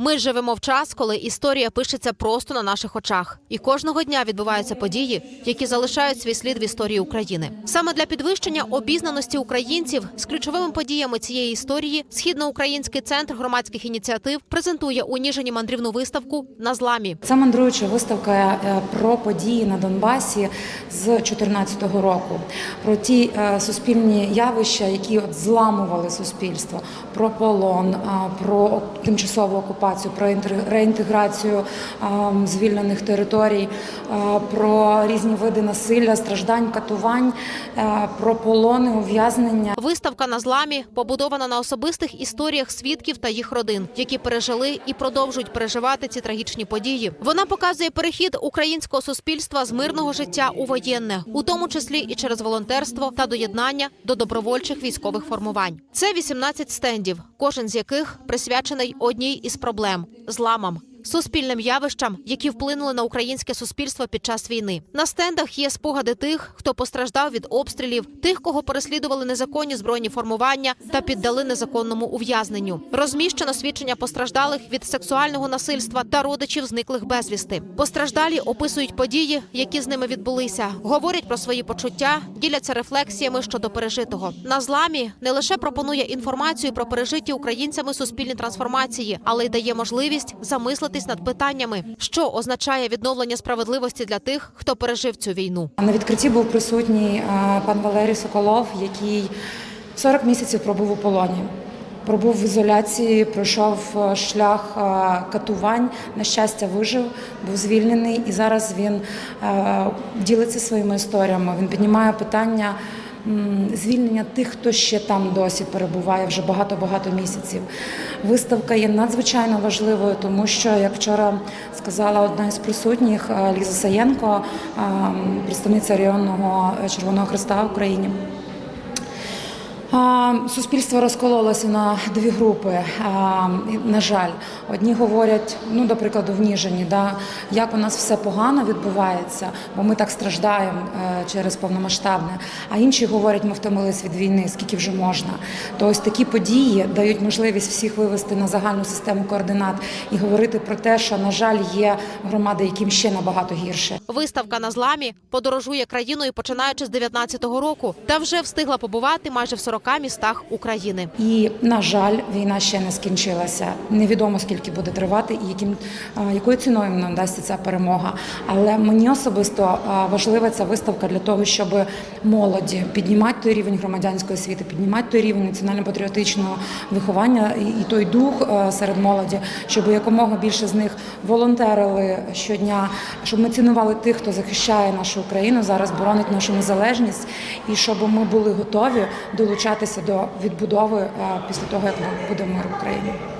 Ми живемо в час, коли історія пишеться просто на наших очах, і кожного дня відбуваються події, які залишають свій слід в історії України. Саме для підвищення обізнаності українців з ключовими подіями цієї історії східноукраїнський центр громадських ініціатив презентує у Ніжині мандрівну виставку на зламі. Це мандруюча виставка е, про події на Донбасі з 2014 року, про ті е, суспільні явища, які зламували суспільство, про полон, е, про тимчасову окупацію, про інтер- реінтеграцію звільнених територій, е, про різні види насилля, страждань, катувань, е, про полони, ув'язнення. Виставка на зламі побудована на особистих історіях свідків та їх родин, які пережили і продовжують переживати ці трагічні події. Вона показує перехід українського суспільства з мирного життя у воєнне, у тому числі і через волонтерство та доєднання до добровольчих військових формувань. Це 18 стендів, кожен з яких присвячений одній із проблем зламам. Суспільним явищам, які вплинули на українське суспільство під час війни. На стендах є спогади тих, хто постраждав від обстрілів, тих, кого переслідували незаконні збройні формування та піддали незаконному ув'язненню. Розміщено свідчення постраждалих від сексуального насильства та родичів зниклих безвісти. Постраждалі описують події, які з ними відбулися, говорять про свої почуття, діляться рефлексіями щодо пережитого. На зламі не лише пропонує інформацію про пережиті українцями суспільні трансформації, але й дає можливість замислитись над питаннями, що означає відновлення справедливості для тих, хто пережив цю війну. На відкритті був присутній е, пан Валерій Соколов, який 40 місяців пробув у полоні. Пробув в ізоляції, пройшов е, шлях е, катувань. На щастя, вижив, був звільнений, і зараз він ділиться своїми історіями. Він піднімає питання звільнення тих, хто ще там досі перебуває вже багато-багато місяців. Виставка є надзвичайно важливою, тому що, як вчора сказала одна із присутніх е, Ліза Саєнко, е, представниця районного Червоного Христа в Україні. Суспільство розкололося на дві групи. На жаль, одні говорять, ну до прикладу, в Ніжині, да, як у нас все погано відбувається, бо ми так страждаємо е, через повномасштабне. А інші говорять, ми втомились від війни, скільки вже можна. То ось такі події дають можливість всіх вивести на загальну систему координат і говорити про те, що на жаль є громади, яким ще набагато гірше. Виставка на зламі подорожує країною починаючи з 19-го року, та вже встигла побувати майже в 40 містах України. І на жаль, війна ще не скінчилася. Невідомо скільки буде тривати і яким якою ціною нам дасться ця перемога. Але мені особисто важлива ця виставка для того, щоб молоді піднімати той рівень громадянської освіти, піднімати той рівень національно-патріотичного виховання і, і той дух серед молоді, щоб якомога більше з них волонтерили щодня, щоб ми цінували тих, хто захищає нашу Україну, зараз боронить нашу незалежність, і щоб ми були готові долучатися до відбудови після того, як буде мир в Україні.